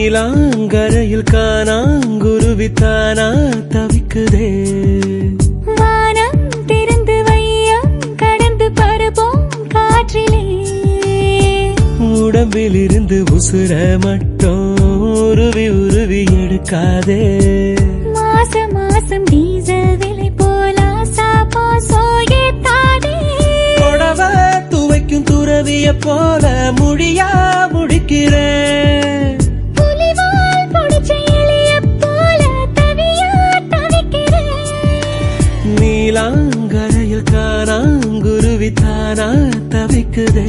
நீலாங்கரையில் காணாங்குருவித்தானா தவிக்குதே. வானம் திறந்து வையம் கடந்து பரப்போம் காற்றிலே. உடம்பில் இருந்து உசுர மட்டும் உருவி உருவி எடுக்காதே. மாசம் மாசம் டீசல் விலை போலா சாப்பா சோயே தானே. துவைக்கும் துறவிய போல முடியா முடிக்கிறேன் நிலாங்கரையில் காணாங்குருவி தானா தவிக்குதே.